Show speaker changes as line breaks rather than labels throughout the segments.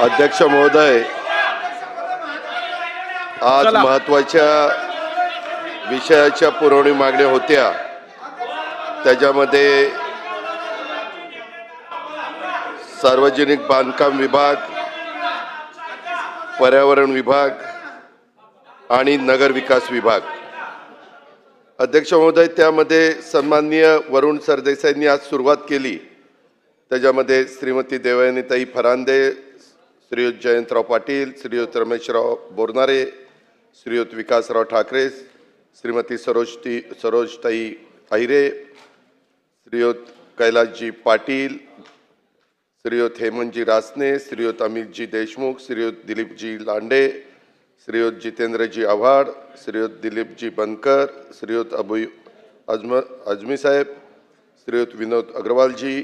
अध्यक्ष महोदय आज. महत्त्वाच्या विषयाच्या पुरवणी मागण्या होत्या. त्याच्यामध्ये सार्वजनिक बांधकाम विभाग पर्यावरण विभाग आणि नगर विकास विभाग. अध्यक्ष महोदय त्यामध्ये सन्माननीय वरुण सरदेसाईंनी आज सुरुवात केली. त्याच्यामध्ये श्रीमती देवयानीताई फरांदे श्रीयुत जयंतराव पाटील श्रीयुत रमेशराव बोरनारे श्रीयुत विकासराव ठाकरे श्रीमती सरोजती सरोजताई आहिरे श्रीयुत कैलासजी पाटील श्रीयुत हेमंतजी रासने श्रीयुत अमितजी देशमुख श्रीयुत दिलीपजी लांडे श्रीयुत जितेंद्रजी आव्हाड श्रीयुत दिलीपजी बनकर श्रीयुत अबू अजम अजमी साहेब श्रीयुत विनोद अग्रवालजी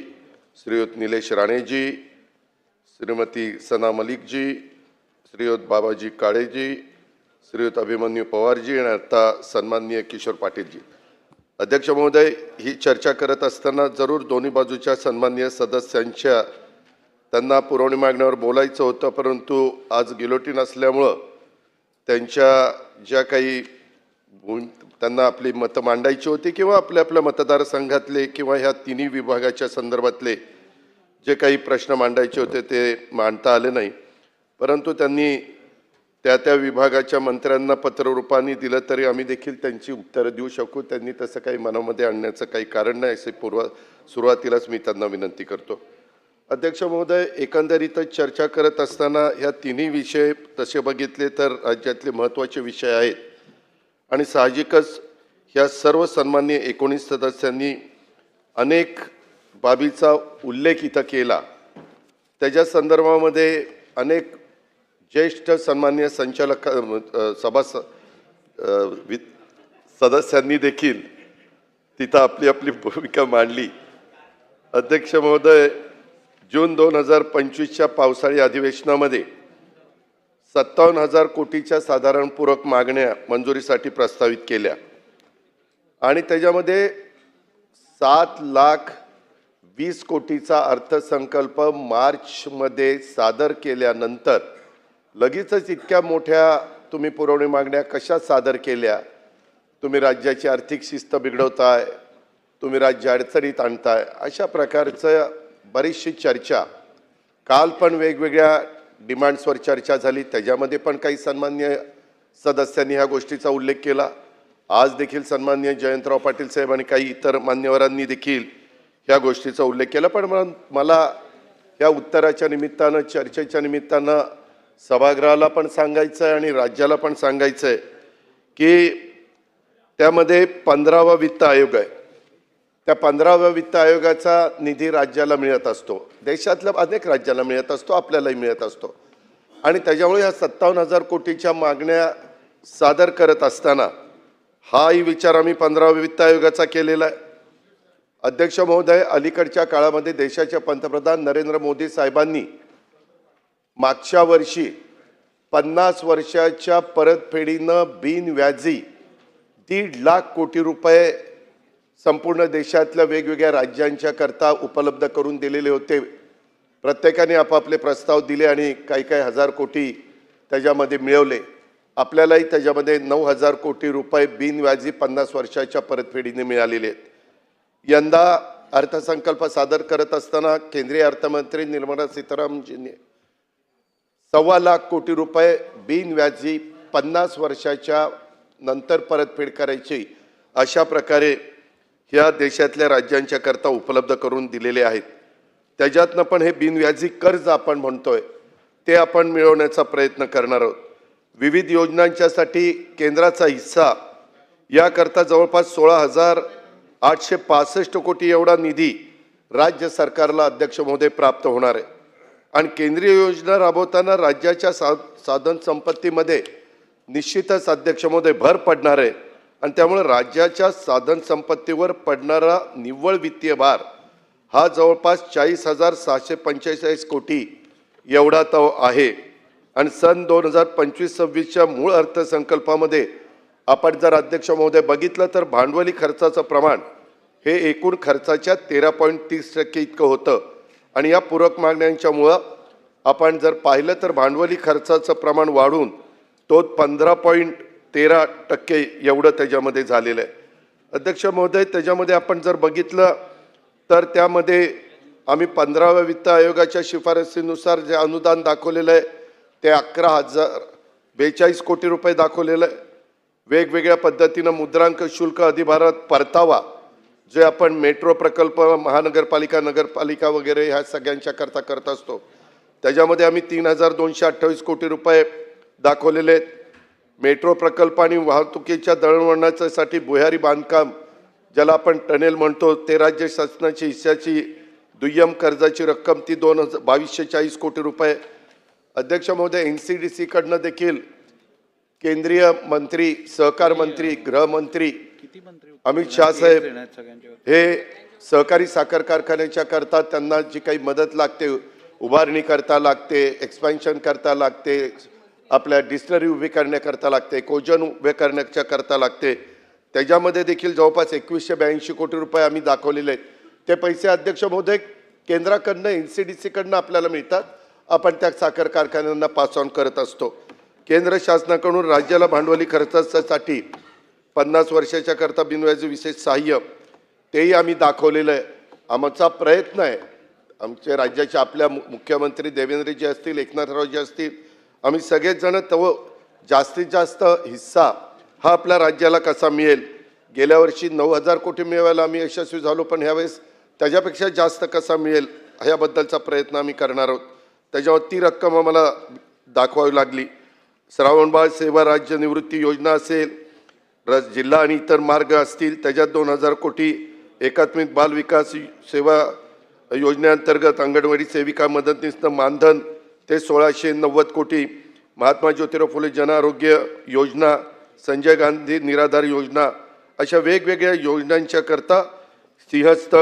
श्रीयुत निलेश राणेजी श्रीमती सना मलिकजी श्रीयुत बाबाजी काळेजी श्रीयुत अभिमन्यू पवारजी आणि आता सन्माननीय किशोर पाटीलजी. अध्यक्ष महोदय ही चर्चा करत असताना जरूर दोन्ही बाजूच्या सन्माननीय सदस्यांच्या त्यांना पुरवणी मागण्यावर बोलायचं होतं परंतु आज गिलोटीन असल्यामुळं त्यांच्या ज्या काही भूम त्यांना आपली मतं मांडायची होती किंवा आपल्या आपल्या मतदारसंघातले किंवा ह्या तिन्ही विभागाच्या संदर्भातले जे काही प्रश्न मांडायचे होते ते मांडता आले नाही. परंतु त्यांनी त्या त्या विभागाच्या मंत्र्यांना पत्ररूपाने दिलं तरी आम्ही देखील त्यांची उत्तरं देऊ शकू. त्यांनी तसं काही मनामध्ये आणण्याचं काही कारण नाही असे पूर्व सुरुवातीलाच मी त्यांना विनंती करतो. अध्यक्ष महोदय एकंदरीतच चर्चा करत असताना ह्या तिन्ही विषय तसे बघितले तर राज्यातले महत्त्वाचे विषय आहेत. आणि साहजिकच ह्या सर्व सन्मान्य एकोणीस सदस्यांनी अनेक बाबीचा उल्लेख इथं केला. त्याच्या संदर्भामध्ये अनेक ज्येष्ठ सन्मान्य संचालक सभा वि सदस्यांनी देखील तिथं आपली आपली भूमिका मांडली. अध्यक्ष महोदय जून दोन हजार पंचवीसच्या पावसाळी अधिवेशनामध्ये सत्तावन्न हजार कोटीच्या साधारण पूरक मागण्या मंजुरीसाठी प्रस्तावित केल्या. आणि त्याच्यामध्ये सात लाख वीस कोटीचा अर्थसंकल्प मार्चमध्ये सादर केल्यानंतर लगेचच इतक्या मोठ्या तुम्ही पुरवणी मागण्या कशा सादर केल्या? तुम्ही राज्याची आर्थिक शिस्त बिघडवताय तुम्ही राज्य अडचणीत आणताय अशा प्रकारचं बरीचशी चर्चा. काल पण वेगवेगळ्या डिमांड्सवर चर्चा झाली त्याच्यामध्ये पण काही सन्मान्य सदस्यांनी ह्या गोष्टीचा उल्लेख केला. आज देखील सन्मान्य जयंतराव पाटील साहेब आणि काही इतर मान्यवरांनी देखील ह्या गोष्टीचा उल्लेख केला पण मला- मला या उत्तराच्या निमित्तानं चर्चेच्या निमित्तानं सभागृहाला पण सांगायचं आहे आणि राज्याला पण सांगायचं आहे की त्यामध्ये पंधरावा वित्त आयोग आहे. त्या पंधराव्या वित्त आयोगाचा निधी राज्याला मिळत असतो. देशातल्या अनेक राज्याला मिळत असतो आपल्यालाही मिळत असतो. आणि त्याच्यामुळे ह्या सत्तावन्न हजार कोटीच्या मागण्या सादर करत असताना हाही विचार आम्ही पंधराव्या वित्त आयोगाचा केलेला आहे. अध्यक्ष महोदय अलीकडच्या काळामध्ये देशाचे पंतप्रधान नरेंद्र मोदी साहेबांनी मागच्या वर्षी पन्नास वर्षाच्या परतफेडीनं बिनव्याजी दीड लाख कोटी रुपये संपूर्ण देशातल्या वेगवेगळ्या राज्यांच्या करता उपलब्ध करून दिलेले होते. प्रत्येकाने आपापले प्रस्ताव दिले आणि काही काही हजार कोटी त्याच्यामध्ये मिळवले. आपल्यालाही त्याच्यामध्ये नऊ हजार कोटी रुपये बिनव्याजी पन्नास वर्षाच्या परतफेडीने मिळालेले आहेत. यंदा अर्थसंकल्प सादर करत असताना केंद्रीय अर्थमंत्री निर्मला सीतारामजींनी सव्वा लाख कोटी रुपये बिनव्याजी पन्नास वर्षाच्या नंतर परतफेड करायची अशा प्रकारे ह्या देशातल्या राज्यांच्या करता उपलब्ध करून दिलेले आहेत. त्याच्यातनं पण हे बिनव्याजी कर्ज आपण म्हणतोय ते आपण मिळवण्याचा प्रयत्न करणार आहोत. विविध योजनांच्यासाठी केंद्राचा हिस्सा याकरता जवळपास सोळा हजार आठशे पासष्ट कोटी एवढा निधी राज्य सरकारला अध्यक्ष महोदय प्राप्त होणार आहे. आणि केंद्रीय योजना राबवताना राज्याच्या सा साधन संपत्तीमध्ये निश्चितच अध्यक्ष महोदय भर पडणार आहे. आणि त्यामुळे राज्याच्या साधन संपत्तीवर पडणारा निव्वळ वित्तीय भार हा जवळपास चाळीस हजार सहाशे पंचेचाळीस कोटी एवढा तो आहे. आणि सन दोन हजार पंचवीस सव्वीसच्या मूळ अर्थसंकल्पामध्ये आपण जर अध्यक्ष महोदय बघितलं तर भांडवली खर्चाचं प्रमाण हे एकूण खर्चाच्या तेरा पॉईंट तीस टक्के इतकं होतं. आणि या पूरक मागण्यांच्यामुळं आपण जर पाहिलं तर भांडवली खर्चाचं प्रमाण वाढून तो पंधरा पॉईंट तेरा टक्के एवढं त्याच्यामध्ये झालेलं आहे. अध्यक्ष महोदय त्याच्यामध्ये आपण जर बघितलं तर त्यामध्ये आम्ही पंधराव्या वित्त आयोगाच्या शिफारसीनुसार जे अनुदान दाखवलेलं आहे ते अकरा हजार बेचाळीस कोटी रुपये दाखवलेलं आहे. वेगवेगळ्या पद्धतीनं मुद्रांक शुल्क अधिभारात परतावा जे आपण मेट्रो प्रकल्प महानगरपालिका नगरपालिका वगैरे ह्या सगळ्यांच्या करता करत असतो. त्याच्यामध्ये आम्ही तीन हजार दोनशे अठ्ठावीस कोटी रुपये दाखवलेले आहेत. मेट्रो प्रकल्प आणि वाहतुकीच्या दळणवळणाच्यासाठी भुयारी बांधकाम ज्याला आपण टनेल म्हणतो ते राज्य शासनाची हिस्साची दुय्यम कर्जाची रक्कम ती दोन हजार बावीसशे चाळीस कोटी रुपये. अध्यक्ष महोदय एन सी डी सीकडनं देखील केंद्रीय मंत्री सहकार मंत्री गृहमंत्री
किती मंत्री
अमित शाह साहेब हे सहकारी साखर कारखान्याच्या करता त्यांना जी काही मदत लागते उभारणी करता लागते एक्सपान्शन करता लागते आपल्या डिस्टलरी उभी करण्याकरता लागते कोजन उभे करण्याच्या करता लागते. त्याच्यामध्ये देखील जवळपास एकवीसशे ब्याऐंशी कोटी रुपये आम्ही दाखवलेले आहेत. ते पैसे अध्यक्ष महोदय केंद्राकडनं एन सी डी सीकडनं आपल्याला मिळतात. आपण त्या साखर कारखान्यांना पास ऑन करत असतो. केंद्र शासनाकडून राज्याला भांडवली खर्चासाठी पन्नास वर्षाच्या करता बिनव्याजी विशेष सहाय्य तेही आम्ही दाखवलेलं आहे. आमचा प्रयत्न आहे. आमचे राज्याचे आपल्या मु- मुख्यमंत्री देवेंद्रजी असतील एकनाथरावजी असतील आम्ही सगळेच जण तो जास्तीत जास्त हिस्सा हा आपल्या राज्याला कसा मिळेल? गेल्या वर्षी नऊ हजार कोटी मिळवायला आम्ही यशस्वी झालो पण ह्यावेळेस त्याच्यापेक्षा जास्त कसा मिळेल? ह्याबद्दलचा प्रयत्न आम्ही करणार आहोत. त्याच्यावर ती रक्कम आम्हाला दाखवावी लागली. श्रावणबाळ सेवा राज्य निवृत्ती योजना असेल रस जिल्हा आणि इतर मार्ग असतील त्याच्यात दोन हजार कोटी एकात्मिक बाल विकास सेवा योजनेअंतर्गत अंगणवाडी सेविका मदतनीसनं मानधन ते सोळाशे नव्वद कोटी महात्मा ज्योतिराव फुले जन आरोग्य योजना संजय गांधी निराधार योजना अशा वेगवेगळ्या योजनांच्या करता सिंहस्थ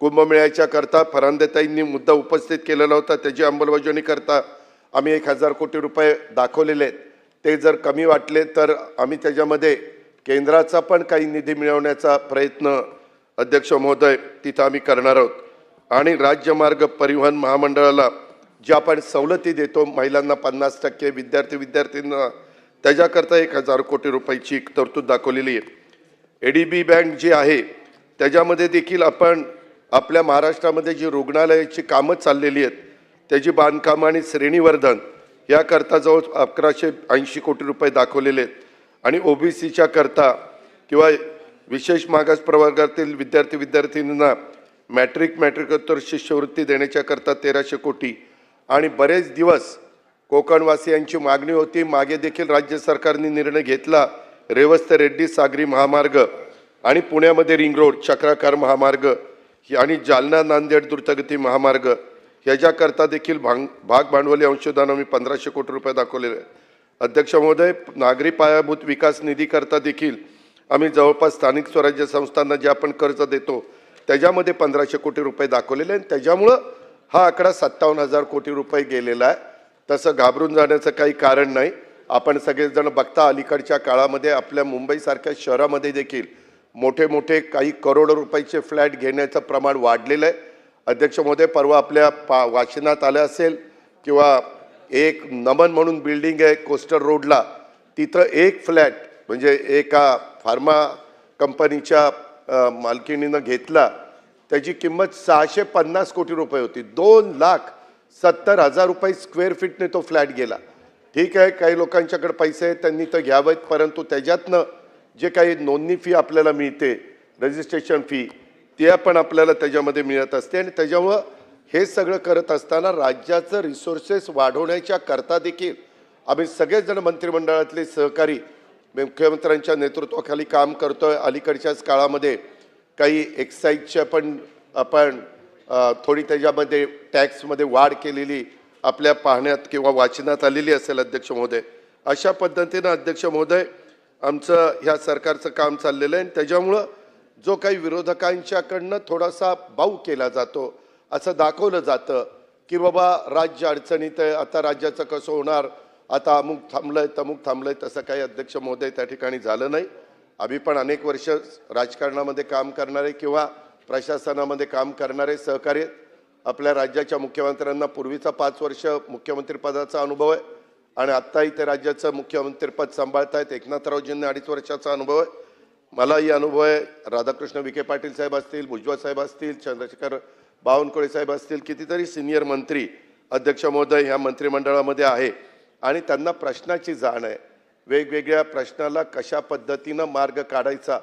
कुंभमेळ्याच्या करता फरांदेताईंनी मुद्दा उपस्थित केलेला होता. त्याची अंमलबजावणी करता आम्ही एक हजार कोटी रुपये दाखवलेले आहेत. ते जर कमी वाटले तर आम्ही त्याच्यामध्ये केंद्राचा पण काही निधी मिळवण्याचा प्रयत्न अध्यक्ष महोदय तिथं आम्ही करणार आहोत. आणि राज्य मार्ग परिवहन महामंडळाला ज्या आपण सवलती देतो महिलांना पन्नास टक्के विद्यार्थी विद्यार्थ्यांना त्याच्याकरता एक हजार कोटी रुपयाची तरतूद दाखवलेली आहे. ए डी बी बँक जी आहे त्याच्यामध्ये देखील आपण आपल्या महाराष्ट्रामध्ये जी रुग्णालयाची कामं चाललेली आहेत त्याची बांधकामं आणि श्रेणीवर्धन याकरता जवळ अकराशे ऐंशी कोटी रुपये दाखवलेले आहेत. आणि ओबीसीच्या करता किंवा विशेष मागास प्रवर्गातील विद्यार्थी विद्यार्थिनींना मॅट्रिक मॅट्रिकोत्तर शिष्यवृत्ती देण्याच्या करता तेराशे कोटी. आणि बरेच दिवस कोकणवासियांची मागणी होती मागे देखील राज्य सरकारने निर्णय घेतला रेवस्त रेड्डी सागरी महामार्ग आणि पुण्यामध्ये रिंग रोड चक्राकार महामार्ग आणि जालना नांदेड द्रुतगती महामार्ग. ह्याच्याकरता देखील भांग भाग भांडवली अंशदान आम्ही पंधराशे कोटी रुपये दाखवलेले आहे अध्यक्ष महोदय नागरी पायाभूत विकास निधीकरता देखील आम्ही जवळपास स्थानिक स्वराज्य संस्थांना जे आपण कर्ज देतो त्याच्यामध्ये पंधराशे कोटी रुपये दाखवलेले आहे आणि त्याच्यामुळं हा आकडा सत्तावन्न हजार कोटी रुपये गेलेला आहे. तसं घाबरून जाण्याचं काही कारण नाही. आपण सगळेजण बघता अलीकडच्या काळामध्ये आपल्या मुंबईसारख्या शहरामध्ये देखील मोठे मोठे काही करोडो रुपयाचे फ्लॅट घेण्याचं प्रमाण वाढलेलं आहे. अध्यक्ष महोदय परवा आपल्या पा वाचनात आलं असेल किंवा एक नमन म्हणून बिल्डिंग आहे कोस्टर रोडला तिथं एक फ्लॅट म्हणजे एका फार्मा कंपनीच्या मालकिणीनं घेतला. त्याची किंमत सहाशे पन्नास कोटी रुपये होती. दोन लाख सत्तर हजार रुपये स्क्वेअर फीटने तो फ्लॅट गेला. ठीक आहे काही लोकांच्याकडे पैसे आहेत त्यांनी तर घ्यावेत परंतु त्याच्यातनं जे काही नोंदणी फी आपल्याला मिळते रजिस्ट्रेशन फी ते पण आपल्याला त्याच्यामध्ये मिळत असते. आणि त्याच्यामुळं हे सगळं करत असताना राज्याचं रिसोर्सेस वाढवण्याच्या करता देखील आम्ही सगळेजण मंत्रिमंडळातले सहकारी मुख्यमंत्र्यांच्या नेतृत्वाखाली काम करतो आहे अलीकडच्याच काळामध्ये काही एक्साईजच्या पण आपण थोडी त्याच्यामध्ये टॅक्समध्ये वाढ केलेली आपल्या पाहण्यात किंवा वाचनात आलेली असेल अध्यक्ष महोदय. अशा पद्धतीनं अध्यक्ष महोदय आमचं ह्या सरकारचं काम चाललेलं आहे. आणि त्याच्यामुळं जो काही विरोधकांच्याकडनं थोडासा बाऊ केला जातो. असं दाखवलं जातं की बाबा राज्य अडचणीत आहे आता राज्याचं कसं होणार? आता अमुक थांबलं आहे तमुक आहे तसं काही अध्यक्ष महोदय त्या ठिकाणी झालं नाही. आम्ही पण अनेक वर्ष राजकारणामध्ये काम करणारे किंवा प्रशासनामध्ये काम करणारे सहकार्य आपल्या राज्याच्या मुख्यमंत्र्यांना पूर्वीचा पाच वर्ष मुख्यमंत्रीपदाचा अनुभव आहे आणि आत्ताही ते राज्याचं मुख्यमंत्रीपद सांभाळत आहेत एकनाथरावजींना अडीच वर्षाचा अनुभव आहे. मलाही अनुभव आहे. राधाकृष्ण विखे पाटील साहेब असतील भुजबळ साहेब असतील चंद्रशेखर बावनकुळे साहेब असतील कितीतरी सिनियर मंत्री अध्यक्ष महोदय ह्या मंत्रिमंडळामध्ये आहे. आणि त्यांना प्रश्नाची जाण आहे. वेगवेगळ्या प्रश्नाला कशा पद्धतीनं मार्ग काढायचा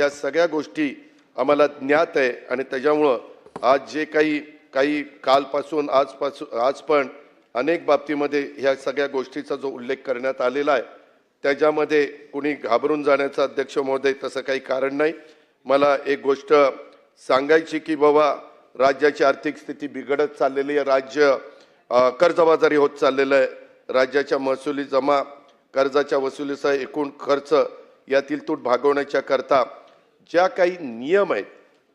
या सगळ्या गोष्टी आम्हाला ज्ञात आहे. आणि त्याच्यामुळं आज जे काही काही कालपासून आजपासून आज पण अनेक बाबतीमध्ये ह्या सगळ्या गोष्टीचा जो उल्लेख करण्यात आलेला आहे त्याच्यामध्ये कुणी घाबरून जाण्याचं अध्यक्ष महोदय तसं काही कारण नाही. मला एक गोष्ट सांगायची की बाबा राज्याची आर्थिक स्थिती बिघडत चाललेली आहे. राज्य कर्जबाजारी होत चाललेलं आहे. राज्याच्या महसुली जमा कर्जाच्या वसुलीचा एकूण खर्च यातील तूट भागवण्याच्या करता ज्या काही नियम आहेत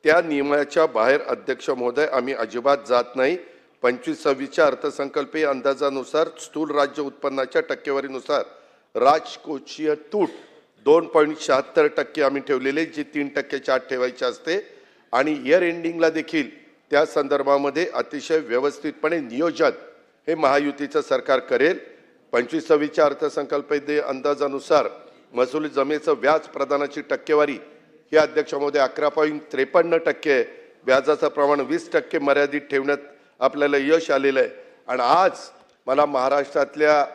त्या नियमाच्या बाहेर अध्यक्ष महोदय आम्ही अजिबात जात नाही. पंचवीस सव्वीसच्या अर्थसंकल्पीय अंदाजानुसार स्थूल राज्य उत्पन्नाच्या टक्केवारीनुसार राजकोषीय तूट दोन पॉईंट शहात्तर टक्के आम्ही ठेवलेले जी तीन टक्क्याच्या आत ठेवायची असते. आणि इयर एंडिंगला देखील त्या संदर्भामध्ये अतिशय व्यवस्थितपणे नियोजन हे महायुतीचं सरकार करेल. पंचवीस सव्वीसच्या अर्थसंकल्पीय अंदाजानुसार महसुली जमेचं व्याज प्रदानाची टक्केवारी ही अध्यक्षामध्ये अकरा पॉईंट त्रेपन्न टक्के व्याजाचं प्रमाण वीस टक्के मर्यादित ठेवण्यात आपल्याला यश आलेलं आहे आणि आज मला महाराष्ट्रातल्या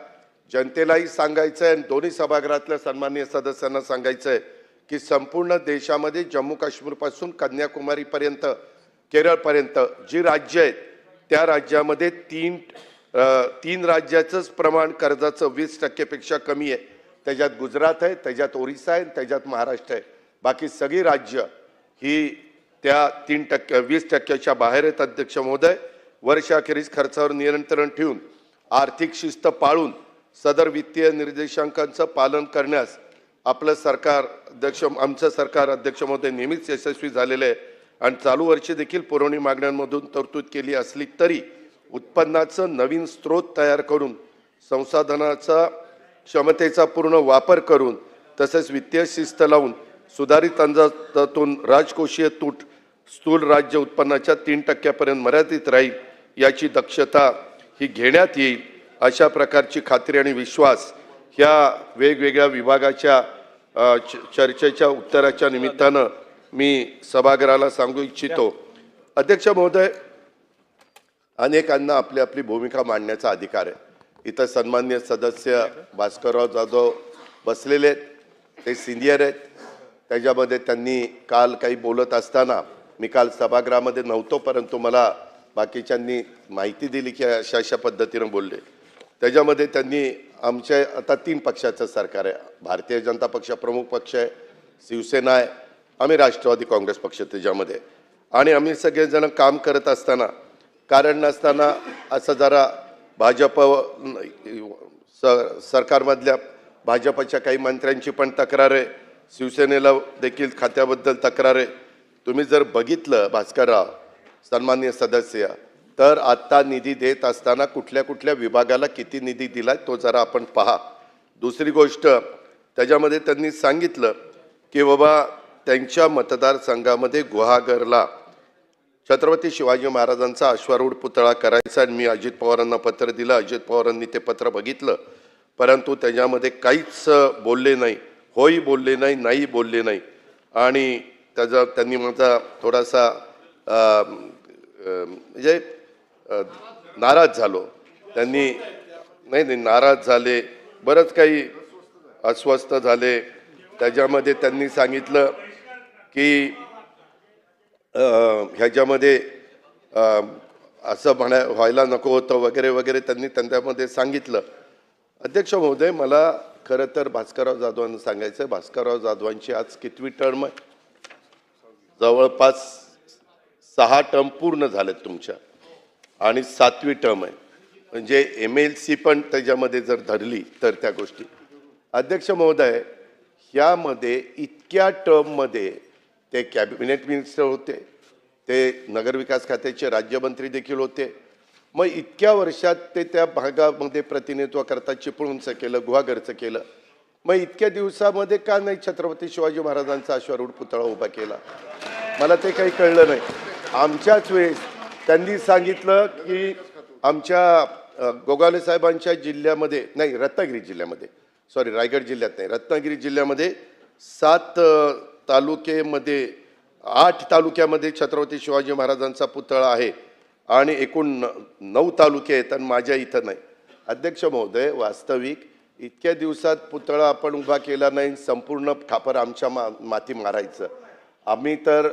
जनतेलाही सांगायचं आहे आणि दोन्ही सभागृहातल्या सन्माननीय सदस्यांना सांगायचं आहे की संपूर्ण देशामध्ये जम्मू काश्मीरपासून कन्याकुमारीपर्यंत केरळपर्यंत जी राज्य आहेत त्या राज्यामध्ये तीन तीन राज्याचंच प्रमाण कर्जाचं वीस टक्केपेक्षा कमी आहे. त्याच्यात गुजरात आहे त्याच्यात ओरिसा आहे त्याच्यात महाराष्ट्र आहे. बाकी सगळी राज्य ही त्या तीन टक्के वीस टक्क्याच्या बाहेर आहेत अध्यक्ष महोदय. वर्षाखेरीज खर्चावर नियंत्रण ठेवून आर्थिक शिस्त पाळून सदर वित्तीय निर्देशांकांचं पालन करण्यास आपलं सरकार अध्यक्ष आमचं सरकार अध्यक्ष महोदय नेहमीच यशस्वी झालेलं आहे. आणि चालू वर्षी देखील पुरवणी मागण्यांमधून तरतूद केली असली तरी उत्पन्नाचं नवीन स्रोत तयार करून संसाधनाचा क्षमतेचा पूर्ण वापर करून तसेच वित्तीय शिस्त लावून सुधारित अंदाजातून राजकोषीय तूट स्थूल राज्य उत्पन्नाच्या तीन टक्क्यापर्यंत मर्यादित राहील याची दक्षता ही घेण्यात येईल अशा प्रकारची खात्री आणि विश्वास ह्या वेगवेगळ्या विभागाच्या च- चर्चेच्या उत्तराच्या निमित्तानं मी सभागृहाला सांगू इच्छितो. अध्यक्ष महोदय अनेकांना आपली आपली भूमिका मांडण्याचा अधिकार आहे. इथं सन्मान्य सदस्य भास्करराव जाधव बसलेले आहेत. ते सिनियर आहेत. त्याच्यामध्ये त्यांनी काल काही बोलत असताना मी काल सभागृहामध्ये नव्हतो परंतु मला बाकीच्यांनी माहिती दिली की अशा अशा पद्धतीनं बोलले. त्याच्यामध्ये त्यांनी आमच्या आता तीन पक्षाचं सरकार आहे. भारतीय जनता पक्ष प्रमुख पक्ष आहे. शिवसेना आहे. आम्ही राष्ट्रवादी काँग्रेस पक्ष त्याच्यामध्ये आणि आम्ही सगळेजण काम करत असताना कारण नसताना असं जरा भाजप स सरकारमधल्या भाजपच्या काही मंत्र्यांची पण तक्रार आहे शिवसेनेला देखील खात्याबद्दल तक्रार. आहे तुम्ही जर बघितलं भास्करराव सन्मान्य सदस्य तर आत्ता निधी देत असताना कुठल्या कुठल्या विभागाला किती निधी दिला तो जरा आपण पहा. दुसरी गोष्ट त्याच्यामध्ये त्यांनी सांगितलं की बाबा त्यांच्या मतदारसंघामध्ये गुहागरला छत्रपती शिवाजी महाराजांचा अश्वारूढ पुतळा करायचा आणि मी अजित पवारांना पत्र दिलं. अजित पवारांनी ते पत्र बघितलं. परंतु त्याच्यामध्ये काहीच बोलले नाही. होई बोलले नाही नाही बोलले नाही. आणि त्याचा त्यांनी माझा थोडासा म्हणजे नाराज झालो. त्यांनी नाही नाही नाराज झाले. बरंच काही अस्वस्थ झाले. त्याच्यामध्ये त्यांनी सांगितलं की ह्याच्यामध्ये असं म्हणा व्हायला नको होतं वगैरे वगैरे त्यांनी त्यांच्यामध्ये सांगितलं. अध्यक्ष महोदय मला खरं तर भास्करराव जाधवांना सांगायचं आहे. भास्करराव जाधवांची आज कितवी टर्म आहे? जवळपास सहा टर्म पूर्ण झालेत तुमच्या. आणि सातवी टर्म आहे. म्हणजे एम एल सी पण त्याच्यामध्ये जर धरली तर त्या गोष्टी. अध्यक्ष महोदय ह्यामध्ये इतक्या टर्ममध्ये ते कॅबिनेट मिनिस्टर होते ते नगरविकास खात्याचे राज्यमंत्री देखील होते. मग इतक्या वर्षात ते त्या भागामध्ये प्रतिनिधित्व करता चिपळूणचं केलं गुहागरचं केलं. मग इतक्या दिवसामध्ये का नाही छत्रपती शिवाजी महाराजांचा अश्वारूढ पुतळा उभा केला? मला ते काही कळलं नाही. आमच्याच वेळेस त्यांनी सांगितलं की आमच्या गोगावले साहेबांच्या जिल्ह्यामध्ये नाही रत्नागिरी जिल्ह्यामध्ये सॉरी रायगड जिल्ह्यात नाही रत्नागिरी जिल्ह्यामध्ये सात तालुकेमध्ये आठ तालुक्यामध्ये छत्रपती शिवाजी महाराजांचा पुतळा आहे आणि एकूण न- नऊ तालुके आहेत आणि माझ्या इथं नाही. अध्यक्ष महोदय वास्तविक इतक्या दिवसात पुतळा आपण उभा केला नाही संपूर्ण खापर आमच्या मा माती मारायचं. आम्ही तर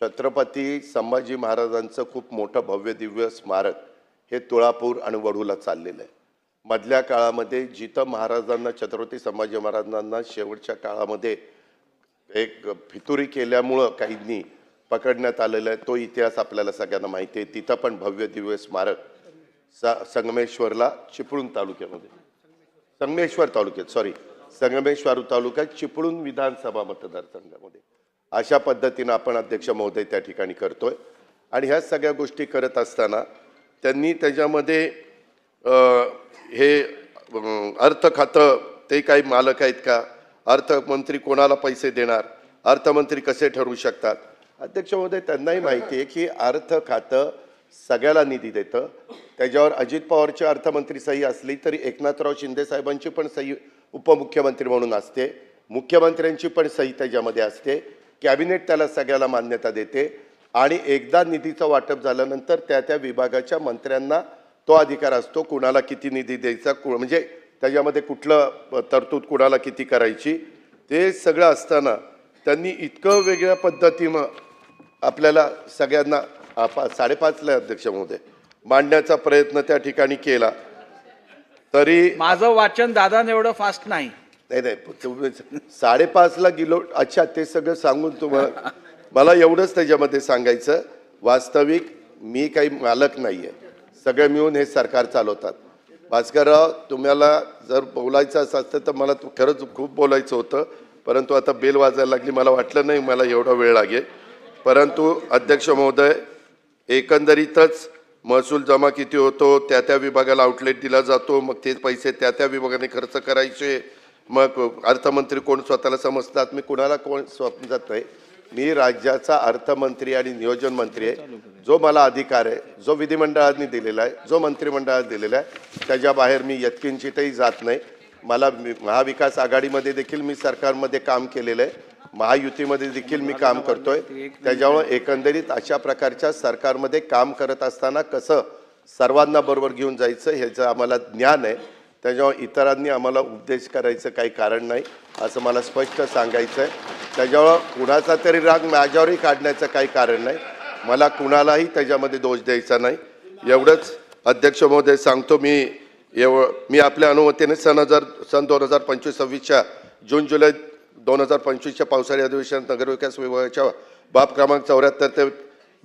छत्रपती संभाजी महाराजांचं खूप मोठं भव्य दिव्य स्मारक हे तुळापूर आणि वडूला चाललेलं आहे. मधल्या काळामध्ये जिथं महाराजांना छत्रपती संभाजी महाराजांना शेवटच्या काळामध्ये एक फितुरी केल्यामुळं काहींनी पकडण्यात आलेलं आहे. तो इतिहास आपल्याला सगळ्यांना माहिती आहे. तिथं पण भव्य दिव्य स्मारक स संगमेश्वरला चिपळूण तालुक्यामध्ये. संगमेश्वर तालुक्यात सॉरी संगमेश्वर तालुक्यात चिपळूण विधानसभा मतदारसंघामध्ये. अशा पद्धतीनं आपण अध्यक्ष महोदय त्या ठिकाणी करतोय. आणि ह्या सगळ्या गोष्टी करत असताना त्यांनी त्याच्यामध्ये हे अर्थ खातं ते काही मालक आहेत का? अर्थमंत्री कोणाला पैसे देणार? अर्थमंत्री कसे ठरवू शकतात? अध्यक्ष महोदय त्यांनाही माहिती आहे की अर्थ खातं सगळ्याला निधी देतं. त्याच्यावर अजित पवारची अर्थमंत्री सही असली तरी एकनाथराव शिंदे साहेबांची पण सही उपमुख्यमंत्री म्हणून असते. मुख्यमंत्र्यांची पण सही त्याच्यामध्ये असते. कॅबिनेट त्याला सगळ्याला मान्यता देते. आणि एकदा निधीचं वाटप झाल्यानंतर त्या त्या विभागाच्या मंत्र्यांना तो अधिकार असतो कुणाला किती निधी द्यायचा कु- म्हणजे त्याच्यामध्ये कुठलं तरतूद कुणाला किती करायची ते सगळं असताना त्यांनी इतकं वेगळ्या पद्धतीनं आपल्याला सगळ्यांना आपा साडेपाचला अध्यक्ष महोदय मांडण्याचा प्रयत्न त्या ठिकाणी केला. तरी
माझं वाचन दादा एवढं फास्ट नाही.
नाही नाही साडेपाचला गेलो अच्छा ते सगळं सांगून तुम्हाला मला एवढंच त्याच्यामध्ये सांगायचं वास्तविक मी काही मालक नाही आहे सगळे मिळून हे सरकार चालवतात. भास्करराव तुम्हाला जर बोलायचं असं असतं तर मला खरंच खूप बोलायचं होतं. परंतु आता बेल वाजायला लागली मला वाटलं नाही मला एवढा वेळ लागेल. परंतु अध्यक्ष महोदय एकंदरीतच महसूल जमा किती होतो त्या त्या विभागाला आउटलेट दिला जातो मग ते पैसे त्या त्या विभागाने खर्च करायचे. मग अर्थमंत्री कोण स्वतःला समजतात मी कुणाला कोण स्वप्न जात नाही. मी राज्याचा अर्थमंत्री आणि नियोजन मंत्री आहे. जो मला अधिकार आहे जो विधिमंडळाने दिलेला आहे जो मंत्रिमंडळात दिलेला आहे त्याच्या बाहेर मी यत्किंचितही जात नाही. मला महाविकास आघाडीमध्ये देखील मी सरकारमध्ये काम केलेलं आहे. महायुतीमध्ये देखील मी काम करतोय. त्याच्यामुळे एकंदरीत अशा प्रकारच्या सरकारमध्ये काम करत असताना कसं सर्वांना बरोबर घेऊन जायचं ह्याचं आम्हाला ज्ञान आहे. त्याच्यामुळे इतरांनी आम्हाला उपदेश करायचं काही कारण नाही असं मला स्पष्ट सांगायचं आहे त्याच्यामुळं कुणाचा तरी राग माझ्यावरही काढण्याचं काही कारण नाही. मला कुणालाही त्याच्यामध्ये दोष द्यायचा नाही. एवढंच अध्यक्ष महोदय सांगतो मी एव मी आपल्या अनुमतीने सन हजार सन दोन हजार पंचवीस सव्वीसच्या जून जुलै दोन हजार पंचवीसच्या पावसाळी अधिवेशनात नगरविकास विभागाच्या बाब क्रमांक चौऱ्याहत्तर ते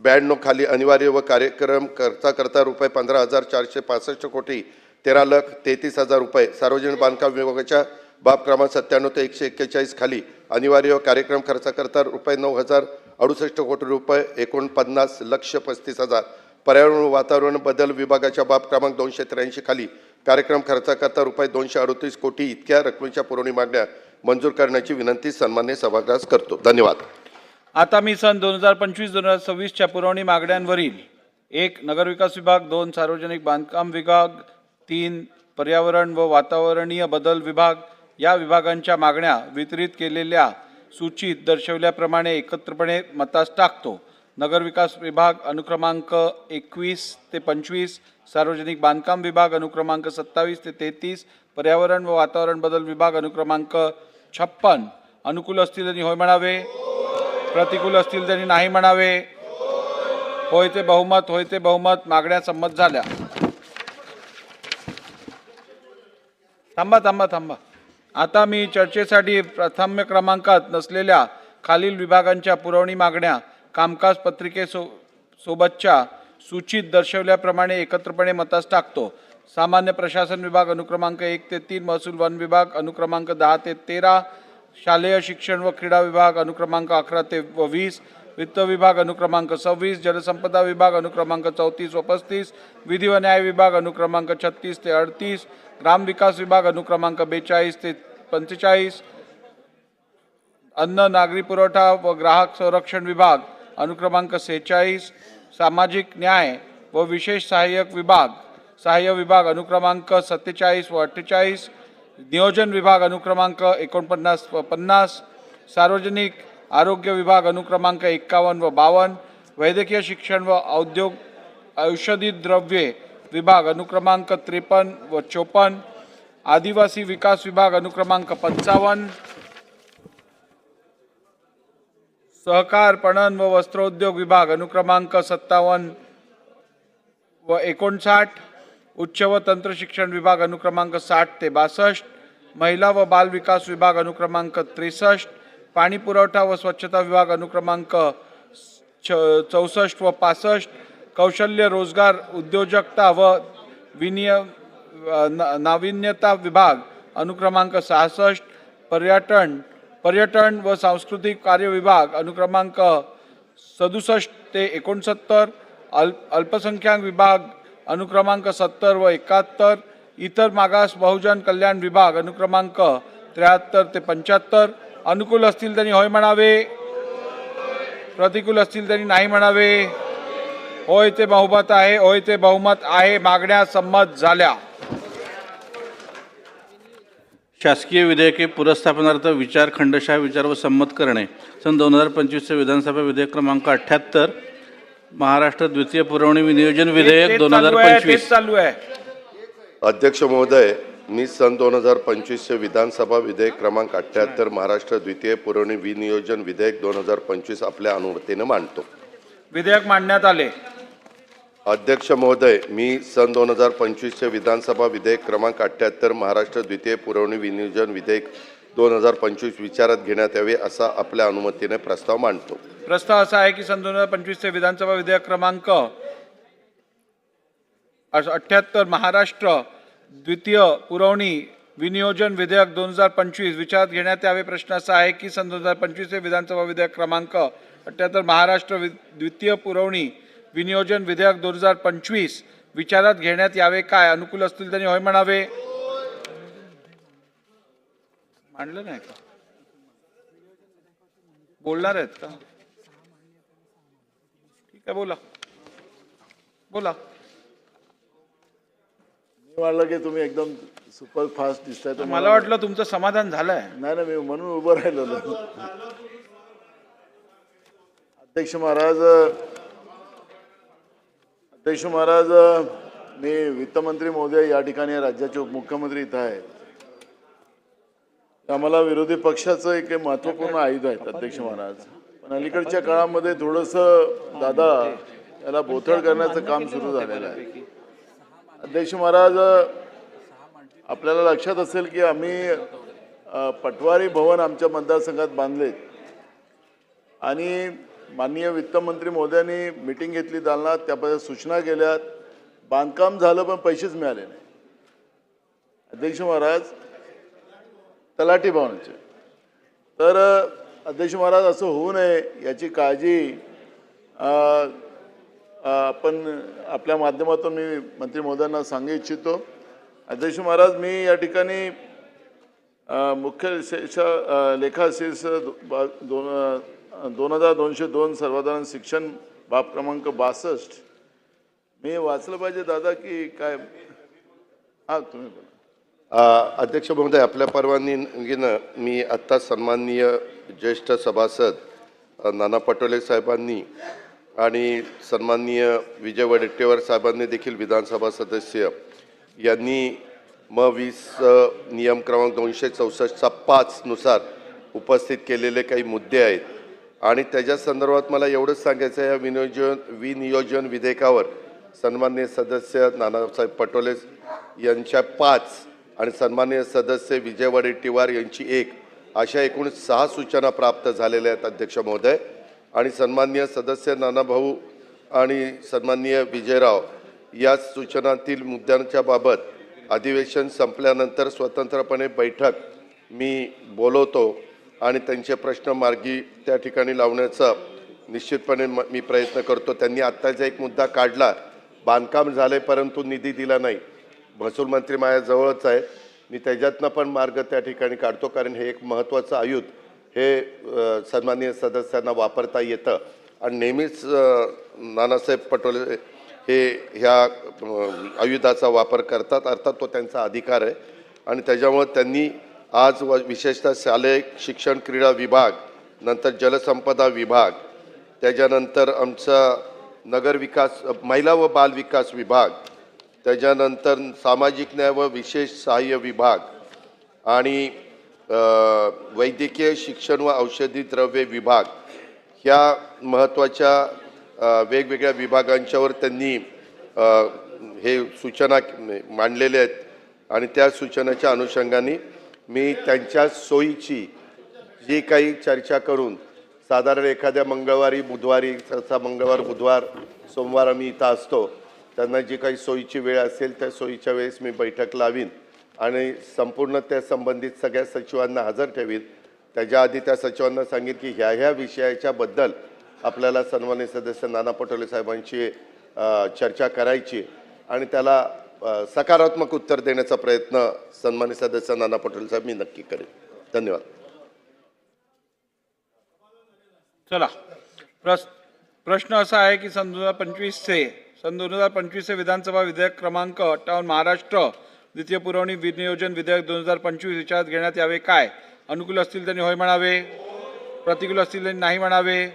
ब्याण्णव खाली अनिवार्य व कार्यक्रम करता करता रुपये पंधरा हजार चारशे पासष्ट कोटी तेरा लाख तेहतीस हजार रुपये सार्वजनिक बांधकाम विभागाच्या बाब क्रमांक सत्त्याण्णव ते एकशे एक्केचाळीस खाली अनिवार्य कार्यक्रम खर्चाकरता रुपये नऊ हजार अडुसष्ट कोटी रुपये एकोणपन्नास लक्ष पस्तीस हजार. पर्यावरण व वातावरण बदल विभागाच्या बाब क्रमांक दोनशे त्र्याऐंशी खाली कार्यक्रम खर्चाकरता रुपये दोनशे अडतीस कोटी इतक्या रकमेच्या पुरवणी मागण्या मंजूर करण्याची विनंती सन्मान्य सभागृहास करतो. धन्यवाद.
आता मी सन दोन हजार पंचवीस दोन हजार सव्वीसच्या पुरवणी मागण्यांवरील एक नगरविकास विभाग दोन सार्वजनिक बांधकाम विभाग तीन पर्यावरण व वातावरणीय बदल विभाग या विभागांच्या मागण्या वितरित केलेल्या सूचीत दर्शवल्याप्रमाणे एकत्रपणे मतास टाकतो. नगरविकास विभाग अनुक्रमांक एकवीस ते पंचवीस सार्वजनिक बांधकाम विभाग अनुक्रमांक सत्तावीस ते तेहतीस पर्यावरण व वातावरण बदल विभाग अनुक्रमांक छप्पन. अनुकूल असतील त्यांनी होय म्हणावे. प्रतिकूल असतील त्यांनी नाही म्हणावे. होय ते बहुमत होय ते बहुमत मागण्या संमत झाल्या. थांबा थांबा थांबा. आता मी चर्चेसाठी प्राथम्य क्रमांकात नसलेल्या खालील विभागांच्या पुरवणी मागण्या कामकाज पत्रिकेसो सोबतच्या सूचित दर्शवल्याप्रमाणे एकत्रपणे मतास टाकतो. सामान्य प्रशासन विभाग अनुक्रमांक एक ते तीन महसूल वन विभाग अनुक्रमांक दहा ते तेरा शालेय शिक्षण व क्रीडा विभाग अनुक्रमांक अकरा ते व वीस वित्त विभाग अनुक्रमांक सव्वीस जलसंपदा विभाग अनुक्रमांक चौतीस व पस्तीस विधी व न्याय विभाग अनुक्रमांक छत्तीस ते अडतीस ग्रामविकास विभाग अनुक्रमांक बेचाळीस ते पंचेचाळीस अन्न नागरी पुरवठा व ग्राहक संरक्षण विभाग अनुक्रमांक सेहेचाळीस सामाजिक न्याय व विशेष सहाय्यक विभाग सहाय्य विभाग अनुक्रमांक सत्तेचाळीस व अठ्ठेचाळीस नियोजन विभाग अनुक्रमांक एकोणपन्नास व पन्नास सार्वजनिक आरोग्य विभाग अनुक्रमांक एक्कावन्न व बावन्न वैद्यकीय शिक्षण व औद्योग औषधी द्रव्ये विभाग अनुक्रमांक त्रेपन्न व चोपन्न आदिवासी विकास विभाग अनुक्रमांक पंचावन्न सहकार पणन व वस्त्रोद्योग विभाग अनुक्रमांक सत्तावन्न व एकोणसाठ उच्च व तंत्र शिक्षण विभाग अनुक्रमांक साठ ते बासष्ट महिला व बाल विकास विभाग अनुक्रमांक त्रेसष्ट पाणी पुरवठा व स्वच्छता विभाग अनुक्रमांक छ- चौसष्ट व पासष्ट कौशल्य रोजगार उद्योजकता व विनिय न- नाविन्यता विभाग अनुक्रमांक सहासष्ट पर्यटन पर्यटन व सांस्कृतिक कार्य विभाग अनुक्रमांक सदुसष्ट ते एकोणसत्तर अल्प अल्पसंख्याक विभाग अनुक्रमांक सत्तर व एकाहत्तर इतर मागास बहुजन कल्याण विभाग अनुक्रमांक त्र्याहत्तर ते पंच्याहत्तर अनुकूल असतील त्यांनी होय म्हणावे. प्रतिकूल असतील त्यांनी नाही म्हणावे. होय ते बहुमत आहे होय ते बहुमत आहे मागण्या संमत झाल्या.
शासकीय विधेयके पुरस्थापनार्थ विचार खंडशः विचार व संमत करणे. सन दोन हजार पंचवीसचे विधानसभा विधेयक क्रमांक अठ्ठ्याहत्तर महाराष्ट्र द्वितीय पुरवणी विनियोजन विधेयक दोन हजार पंचवीस.
चालू आहे.
अध्यक्ष महोदय मी सन दोन हजार पंचवीसचे विधानसभा विधेयक क्रमांक अठ्ठ्याहत्तर महाराष्ट्र द्वितीय पुरवणी विनियोजन विधेयक दोन हजार पंचवीस आपल्या अनुमतीने मांडतो.
विधेयक मांडण्यात आले.
अध्यक्ष महोदय मी सन दोन हजार पंचवीसचे विधानसभा विधेयक क्रमांक अठ्ठ्याहत्तर महाराष्ट्र द्वितीय पुरवणी विनियोजन विधेयक दोन हजार पंचवीस विचारात घेण्यात यावे असा आपल्या अनुमतीने प्रस्ताव मांडतो.
प्रस्ताव असा आहे की सन दोन हजार पंचवीसचे विधानसभा विधेयक क्रमांक अठ्याहत्तर महाराष्ट्र द्वितीय पुरवणी विनियोजन विधेयक दोन हजार पंचवीस. विचारात घेण्यात यावे प्रश्न असा आहे की सन दोन हजार पंचवीस हे विधानसभा विधेयक क्रमांक अठ्याहत्तर महाराष्ट्र वि- द्वितीय पुरवणी विनियोजन विधेयक दोन हजार पंचवीस. विचारात घेण्यात यावे काय? अनुकूल असतील त्यांनी होय म्हणावे. मांडलं नाही का? बोलणार आहेत का? ठीक आहे बोला. बोला.
मी वाटलं की तुम्ही एकदम सुपर फास्ट दिसताय तर
मला वाटलं तुमचं समाधान झालंय.
नाही ना मी म्हणून उभं राहिलेलो. अध्यक्ष महाराज अध्यक्ष महाराज मी वित्तमंत्री महोदय या ठिकाणी राज्याचे उपमुख्यमंत्री इथं आहेत आम्हाला विरोधी पक्षाचं एक महत्त्वपूर्ण आयुध आहेत अध्यक्ष महाराज. पण अलीकडच्या काळामध्ये थोडंसं दादा याला बोथळ करण्याचं काम सुरू झालेलं आहे. अध्यक्ष महाराज आपल्याला लक्षात असेल की आम्ही पटवारी भवन आमच्या मतदारसंघात बांधले आणि माननीय वित्तमंत्री मोदयांनी मिटिंग घेतली दालनात त्याबद्दल सूचना केल्यात. बांधकाम झालं पण पैसेच मिळाले नाही. अध्यक्ष महाराज तलाठी भवनाचे. तर अध्यक्ष महाराज असं होऊ नये याची काळजी आपण आपल्या माध्यमातून मी मंत्री महोदयांना सांगू इच्छितो. अध्यक्ष महाराज मी या ठिकाणी मुख्य शेष लेखाशीर्ष दो- बा- दोन दोन हजार दोनशे दोन सर्वसाधारण शिक्षण बाब क्रमांक बासष्ट. मी वाचलं पाहिजे दादा की काय? हां तुम्ही बोला.
अध्यक्ष महोदय आपल्या परवानगीनं मी आत्ता सन्माननीय ज्येष्ठ सभासद नाना पटोले साहेबांनी आणि सन्माननीय विजय वडेट्टेवार साहेबांनी देखील विधानसभा सदस्य यांनी म वीस नियम क्रमांक दोनशे चौसष्टचा पाचनुसार उपस्थित केलेले काही मुद्दे आहेत. आणि त्याच्या संदर्भात मला एवढंच सांगायचं आहे या विनियोजन विनियोजन विधेयकावर सन्मान्य सदस्य नानासाहेब पटोले यांच्या पाच आणि सन्मान्य सदस्य विजय वडेट्टीवार यांची एक अशा एकूण सहा सूचना प्राप्त झालेल्या आहेत अध्यक्ष महोदय. आणि सन्माननीय सदस्य नानाभाऊ आणि सन्माननीय विजयराव या सूचनातील मुद्द्यांच्या बाबत अधिवेशन संपल्यानंतर स्वतंत्रपणे बैठक मी बोलवतो आणि त्यांचे प्रश्न मार्गी त्या ठिकाणी लावण्याचा निश्चितपणे मी प्रयत्न करतो. त्यांनी आत्ताचा एक मुद्दा काढला बांधकाम झाले परंतु निधी दिला नाही. महसूल मंत्री माझ्याजवळच आहे मी त्याच्यातनं पण मार्ग त्या ठिकाणी काढतो कारण हे एक महत्त्वाचं आयुध हे सन्माननीय सदस्यांना वापरता येतं. आणि नेहमीच नानासाहेब पटोले हे ह्या आयुधाचा वापर करतात. अर्थात तो त्यांचा अधिकार आहे. आणि त्याच्यामुळे त्यांनी आज व विशेषतः शालेय शिक्षण क्रीडा विभाग नंतर जलसंपदा विभाग त्याच्यानंतर आमचा नगर विकास महिला व बाल विकास विभाग त्याच्यानंतर सामाजिक न्याय व विशेष सहाय्य विभाग आणि वैद्यकीय शिक्षण व औषधी द्रव्ये विभाग ह्या महत्त्वाच्या वेगवेगळ्या विभागांच्यावर त्यांनी हे सूचना मांडलेल्या आहेत. आणि त्या सूचनाच्या अनुषंगाने मी त्यांच्या सोयीची जी काही चर्चा करून साधारण एखाद्या मंगळवारी बुधवारी सहसा मंगळवार बुधवार सोमवार आम्ही इथं असतो. त्यांना जी काही सोयीची वेळ असेल त्या सोयीच्या वेळेस मी बैठक लावीन. आणि संपूर्ण त्या संबंधित सगळ्या सचिवांना हजर ठेवीत त्याच्या आधी त्या सचिवांना सांगेन की ह्या ह्या विषयाच्या बद्दल आपल्याला सन्मान्य सदस्य नाना पटोले साहेबांची चर्चा करायची आणि त्याला सकारात्मक उत्तर देण्याचा प्रयत्न सन्मान्य सदस्य नाना पटोले साहेब मी नक्की करेन. धन्यवाद.
चला. प्रस प्रश्न असा आहे की सन दोन हजार पंचवीसचे सन दोन हजार पंचवीसचे विधानसभा विधेयक क्रमांक अठ्ठावन्न महाराष्ट्र द्वितीय पुरवणी विनियोजन विधेयक दोन हजार पंचवीस विचारात घेण्यात यावे काय? अनुकूल असतील त्यांनी होय म्हणावे. प्रतिकूल असतील त्यांनी नाही म्हणावे.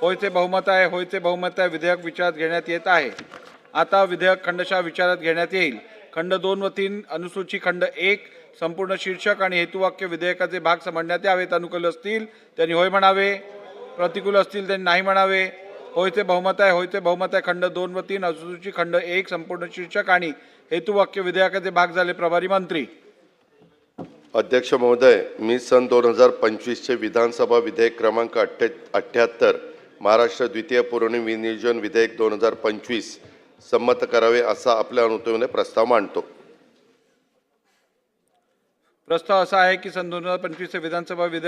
होयचे बहुमत आहे होयचे बहुमत आहे विधेयक विचारात घेण्यात येत आहे. आता विधेयक खंडशा विचारात घेण्यात येईल. खंड दोन व तीन अनुसूची खंड एक संपूर्ण शीर्षक आणि हेतुवाक्य विधेयकाचे भाग समजण्यात यावेत. अनुकूल असतील त्यांनी होय म्हणावे. प्रतिकूल असतील त्यांनी नाही म्हणावे. होयचे बहुमत आहे होयचे बहुमत आहे. खंड दोन व तीन अनुसूची खंड एक संपूर्ण शीर्षक आणि हेतुवाक्य विधेयकाचे भाग झाले प्रभारी मंत्री.
अध्यक्ष महोदय मी सन दोन हजार पंचवीसचे विधानसभा विधेयक क्रमांक अठ्ठे अठ्ठ्याहत्तर महाराष्ट्र द्वितीय पुरवणी विनियोजन विधेयक दोन हजार पंचवीस संमत करावे असा आपल्या अनुमतीने प्रस्ताव मांडतो.
प्रस्ताव असा आहे की सन दोन हजार पंचवीसचे विधानसभा विधेयक